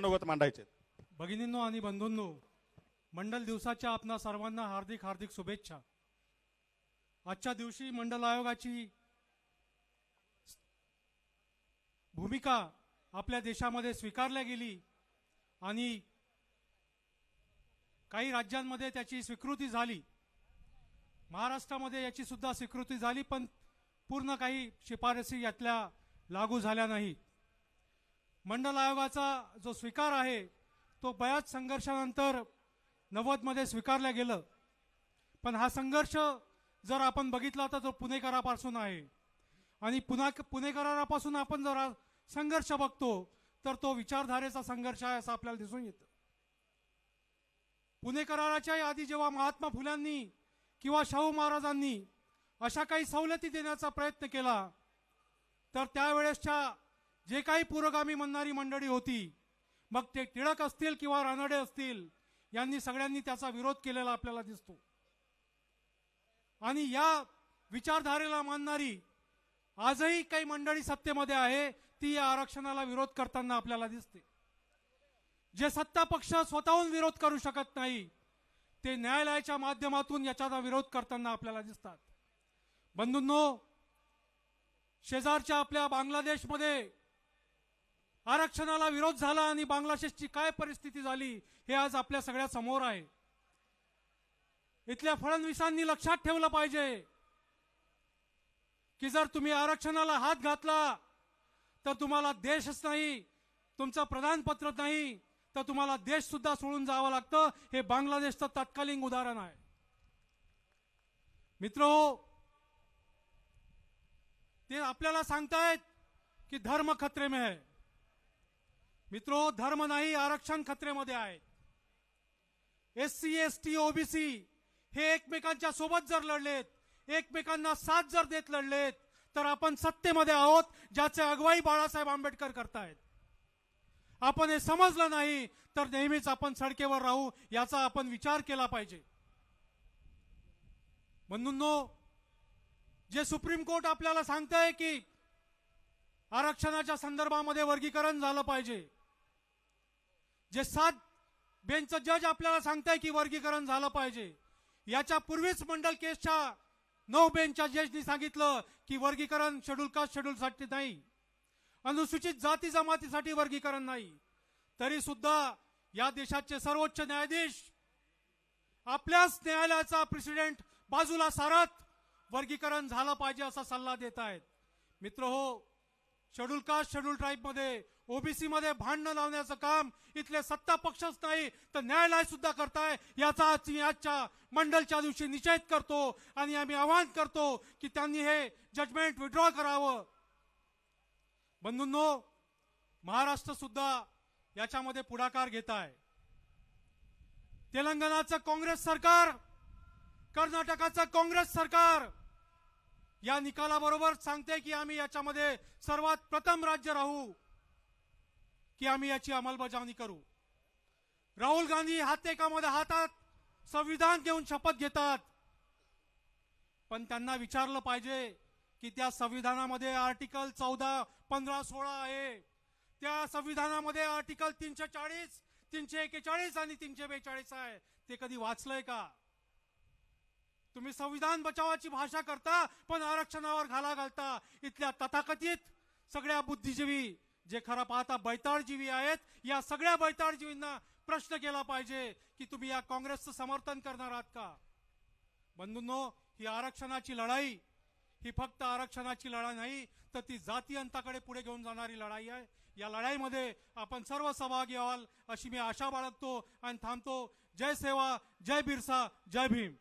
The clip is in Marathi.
मनोगत मांडायचे. भगिनींनो आणि बंधूंनो मंडल दिवसाच्या आपणा सर्वांना हार्दिक हार्दिक शुभेच्छा. आजच्या दिवशी मंडल आयोगाची भूमिका आपल्या देशामध्ये स्वीकारल्या गेली आणि काही राज्यांमध्ये त्याची स्वीकृती झाली. महाराष्ट्रामध्ये याची सुद्धा स्वीकृती झाली पण पूर्ण काही शिफारसी यातल्या लागू झाल्या नाही. मंडल आयोगाचा जो स्वीकार आहे तो बऱ्याच संघर्षानंतर नव्वदमध्ये स्वीकारलं गेलं. पण हा संघर्ष जर आपण बघितला तर तो पुणेकरापासून आहे. आणि पुन्हा पुणे करारापासून आपण जर संघर्ष बघतो तर तो विचारधारेचा संघर्ष आहे असं आपल्याला दिसून येतं. पुणे कराराच्या आधी जेव्हा महात्मा फुल्यांनी किंवा शाहू महाराजांनी अशा काही सवलती देण्याचा प्रयत्न केला तर त्यावेळेसच्या जे काही पुरोगामी म्हणणारी मंडळी होती मग ते टिळक असतील किंवा रानडे असतील यांनी सगळ्यांनी त्याचा विरोध केलेला आपल्याला दिसतो. आणि या विचारधारेला मानणारी आजही काही मंडळी सत्तेमध्ये आहे ती या आरक्षणाला विरोध करताना आपल्याला दिसते. जे सत्ता पक्ष स्वतःहून विरोध करू शकत नाही ते न्यायालयाच्या माध्यमातून याच्याचा विरोध करताना आपल्याला दिसतात. बंधूंनो शेजारच्या आपल्या बांगलादेशमध्ये आरक्षणाला विरोध झाला आणि बांगलादेशची काय परिस्थिती झाली हे आज आपल्या सगळ्या समोर आहे. इथल्या फडणवीसांनी लक्षात ठेवलं पाहिजे की जर तुम्ही आरक्षणाला हात घातला तर तुम्हाला देशच नाही तुमचं प्रधानपत्र नाही तर तुम्हाला देश सुद्धा सोडून जावं लागतं. हे बांगलादेशचं तत्कालीन उदाहरण आहे. मित्र ते आपल्याला सांगतायत की धर्म खतरे में है मित्रो धर्म नाही आरक्षण खतरेमध्ये आहे. S C S T OBC हे एकमेकांच्या सोबत जर लढलेत एकमेकांना साथ जर देत लढलेत तर आपण सत्तेमध्ये आहोत ज्याचे अगवाई बाळासाहेब आंबेडकर करतायत. आपण हे समजलं नाही तर नेहमीच आपण सडकेवर राहू याचा आपण विचार केला पाहिजे. म्हणून जे सुप्रीम कोर्ट आपल्याला सांगतंय की आरक्षणाच्या संदर्भामध्ये वर्गीकरण झालं पाहिजे जे सात बेंचचं जज आपल्याला सांगताय की वर्गीकरण झालं पाहिजे. याच्या पूर्वीच मंडल केसच्या नऊ बेंचच्या जजनी सांगितलं की वर्गीकरण शेड्यूल कास्ट शेड्यूलसाठी नाही. अनुसूचित जाती जमातीसाठी वर्गीकरण नाही. तरी सुद्धा या देशाचे सर्वोच्च न्यायाधीश आपल्याच न्यायालयाचा प्रेसिडेंट बाजूला सारत वर्गीकरण झालं पाहिजे असा सल्ला देत आहेत. मित्र हो शेड्यूल कास्ट शेड्यूल ट्राईबमध्ये ओबीसी मध्ये भांडणं लावण्याचं काम इथले सत्ता पक्षच नाही तर न्यायालय सुद्धा करताय. याचा आज आजच्या मंडलच्या दिवशी निषेध करतो आणि आम्ही आवाहन करतो की त्यांनी हे जजमेंट विड्रॉ करावं. बंधूंनो महाराष्ट्र सुद्धा याच्यामध्ये पुढाकार घेत आहे तेलंगणाचं काँग्रेस सरकार कर्नाटकाचं काँग्रेस सरकार या निकालाबरोबर सांगते की आम्ही याच्यामध्ये सर्वात प्रथम राज्य राहू. की आम्ही याची अंमलबजावणी करू. राहुल गांधी हात एकामध्ये हातात संविधान घेऊन शपथ घेतात. पण त्यांना विचारलं पाहिजे की त्या संविधानामध्ये आर्टिकल चौदा पंधरा सोळा आहे. त्या संविधानामध्ये आर्टिकल तीनशे चाळीस तीनशे एकेचाळीस आणि तीनशे बेचाळीस आहे. ते कधी वाचलंय का? तुम्ही संविधान बचावाची भाषा करता पण आरक्षणावर घाला घालता. इथल्या तथाकथित सगळ्या बुद्धिजीवी जे खरं पाहता बैताळजीवी आहेत या सगळ्या बैताळजीवींना प्रश्न केला पाहिजे की तुम्ही या काँग्रेसचं समर्थन करणार आहात का? बंधूंनो ही आरक्षणाची लढाई ही फक्त आरक्षणाची लढाई नाही तर ती जाती अंताकडे पुढे घेऊन जाणारी लढाई आहे. या लढाईमध्ये आपण सर्व सहभागी व्हाल अशी मी आशा बाळगतो आणि थांबतो. जय सेवा जय बिरसा जय भीम.